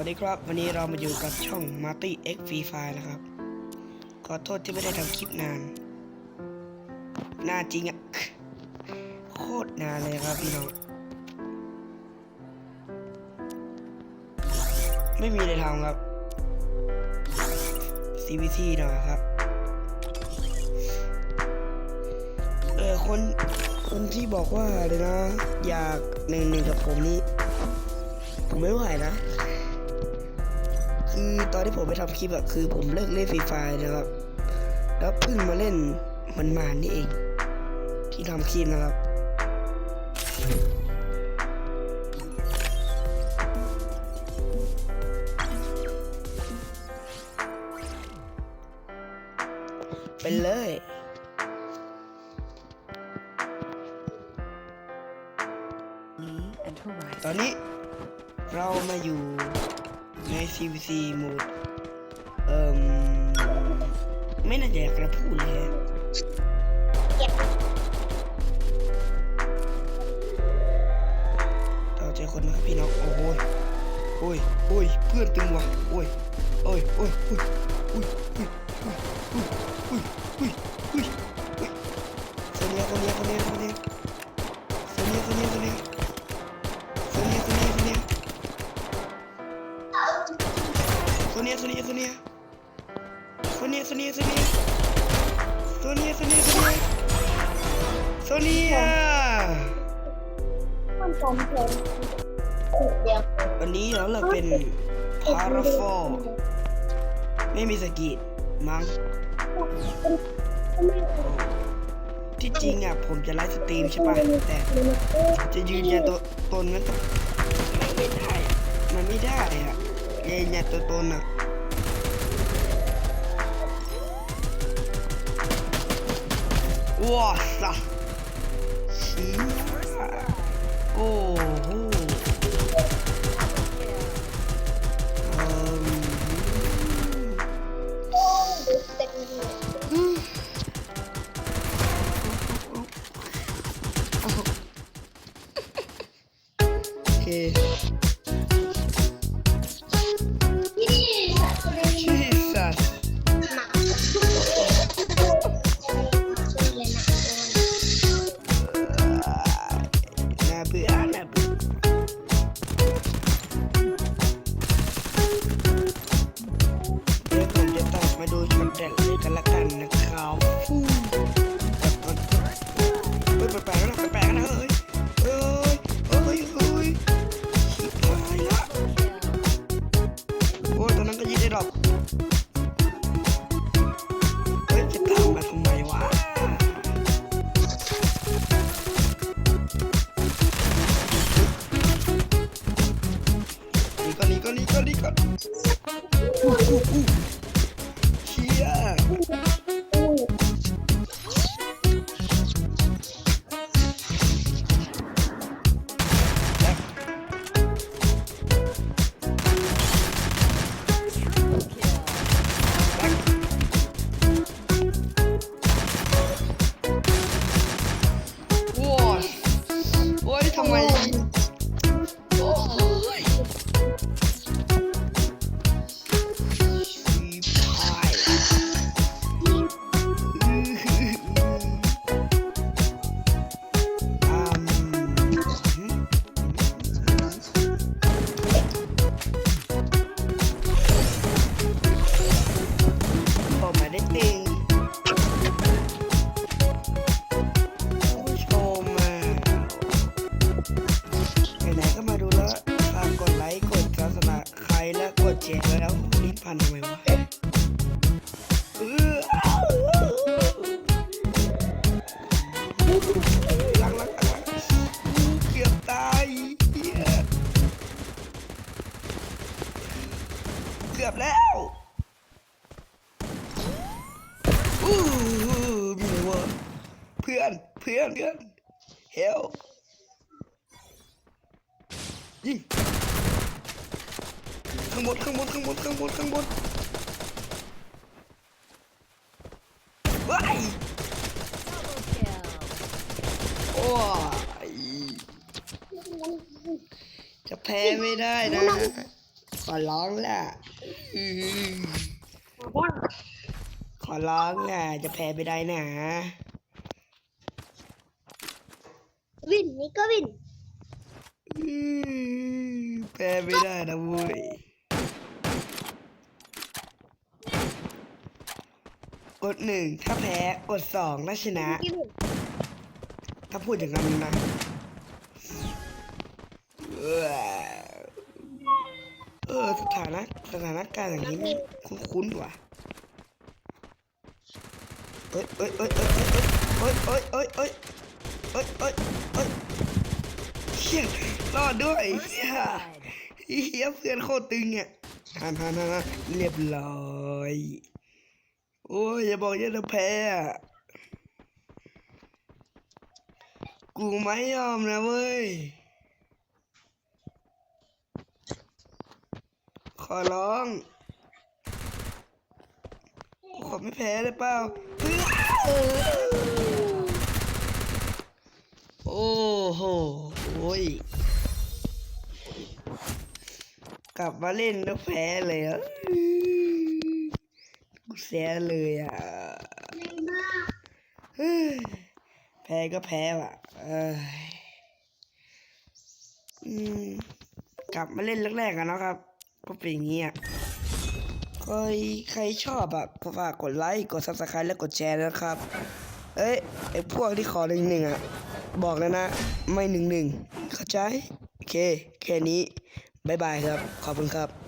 วัสดีครับ วันนี้เรามาอยู่กับช่อง Marty X Free Fire นะครับ ขอโทษที่ไม่ได้ทำคลิปนาน นานจริงอะโคตรนานเลยครับพี่น้อง ไม่มีอะไรทำครับ CVT หน่อยครับ เออคนคนที่บอกว่าเลยนะ อยากหนึ่งหนึ่งกับผมนี่ ผมไม่ไหวนะ คือตอนที่ผมไปทำคลิปอะคือผมเลิกเล่นฟรีไฟนะครับ แล้วเพิ่งมาเล่นมันมานี่เอง ที่ทำคลิปนะครับเป็นเลย Lee and Horizon. ตอนนี้เรามาอยู่ ใน CVC โหมดเอ่มไม่น่าจะอยากจะพูดเลยฮะเราเจอคนนะครับพี่น้องโอ้โหโอ้ยโอ้ยเพื่อนตึงว่ะโอ้ยโอ้ยโอ้ยโอ้ยโอ้ยโอ้ยโอ้ยโอ้ยโอ้ยโอ้ยโอ้ยคนเนี้ยคนเนี้ยคนเนี้ย Sonia, Sonia, Sonia. Sonia, Sonia. Sonia, Sonia, Sonia. Sonia, Sonia, Sonia. Sonia. มันผมเห็นเดียววันนี้เราเราเป็นพาราฟอร์ไม่มีสกีดมั้งที่จริงอะผมจะไลฟ์สตรีมใช่ป่ะแต่จะยืนยันตัวตนมันต้องมันไม่ได้ มันไม่ได้อะยืนยันตัวตนอะ 哇塞，奇葩！哦。哦 อู้มีอะไรวะเพื่อนเพื่อนเพื่อนเฮลยิงข้างบนข้างบนข้างบนข้างบนข้างบนว้ายโอ้ยจะแพ้ไม่ได้นะ ขอร้องแหละอื้อหื อบ้าขอร้องแหละจะแพ้ไปได้นะวินนี่ก็วินอื้อแพ้ไม่ได้นะเว้ยกดหนึ่งถ้าแพ้กดสองถ้าชนะกี่วินถ้าพูดอย่างนั้นนะเออเออสถานะสถานการณ์อย่างนี้มันคุ้นๆว่ะเอ้ยเอ้ยเอ้ยเอ้ยเอ้ยเอ้ยเอ้ยเอ้ยเอ้ยเอ้ยเอ้ยเฮียรอดด้วยเฮียเฮียเพื่อนโคตรตึงอะฮันฮันฮันฮันเรียบร้อยโอ้ยอย่าบอกอย่าจะแพ้กูไม่ยอมนะเว้ยขอร้อง ขอไม่แพ้ได้เปล่าโอ้โหโอ้ยกลับมาเล่นแล้วแพ้เลยอะกูเสียเลยอะเฮ้ยแพ้ก็แพ้ว่ะเอยกลับมาเล่นแรกๆกันนะครับ ก็เป็นอย่างนี้อะ ใครใครชอบอะฝากกดไลค์กด subscribe และกดแชร์นะครับ เอ้ยไอพวกที่ขอหนึ่งหนึ่งอะบอกแล้วนะ ไม่หนึ่งหนึ่งเข้าใจ โอเค แค่นี้ บ๊ายบายครับ ขอบคุณครับ